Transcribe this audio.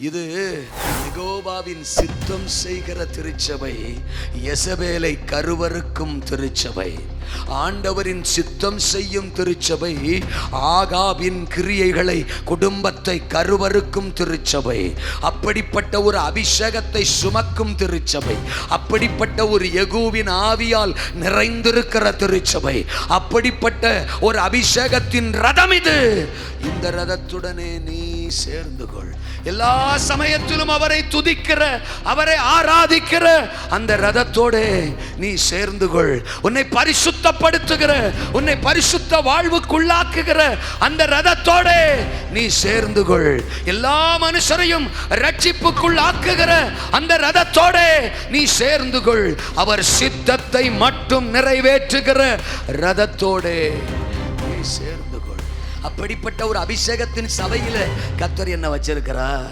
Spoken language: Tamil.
இது யெகோவாவின் சித்தம் செய்கிற திருச்சபை எசபேலை கருவறுக்கும் திருச்சபை ஆண்டவரின் சித்தம் செய்யும் திருச்சபை ஆகாவின் கிரியைகளை குடும்பத்தை கருவறுக்கும் திருச்சபை அப்படிப்பட்ட ஒரு அபிஷேகத்தை சுமக்கும் திருச்சபை அப்படிப்பட்ட ஒரு எகுவின் ஆவியால் நிறைந்திருக்கிற திருச்சபை அப்படிப்பட்ட ஒரு அபிஷேகத்தின் ரதம் இது. இந்த ரதத்துடனே நீ சேர்ந்து கொள் எல்லா சமயத்திலும் அவரை துதிக்கிற அவரை ஆராதிக்கிற அந்த ரதத்தோட நீ சேர்ந்து கொள் உன்னை பரிசுத்தப்படுத்துகிற உன்னை பரிசுத்த வாழ்வுக்குள்ளாக்குகிற அந்த ரதத்தோட நீ சேர்ந்து கொள் எல்லா மனுஷரையும் ரட்சிப்புக்குள் ஆக்குகிற அந்த ரதத்தோட நீ சேர்ந்து கொள் அவர் சித்தத்தை மட்டும் நிறைவேற்றுகிற ரதத்தோட நீ சேர்ந்து கொள் அப்படிப்பட்ட ஒரு அபிஷேகத்தின் சபையில கத்தர் என்ன வச்சிருக்கிறார்.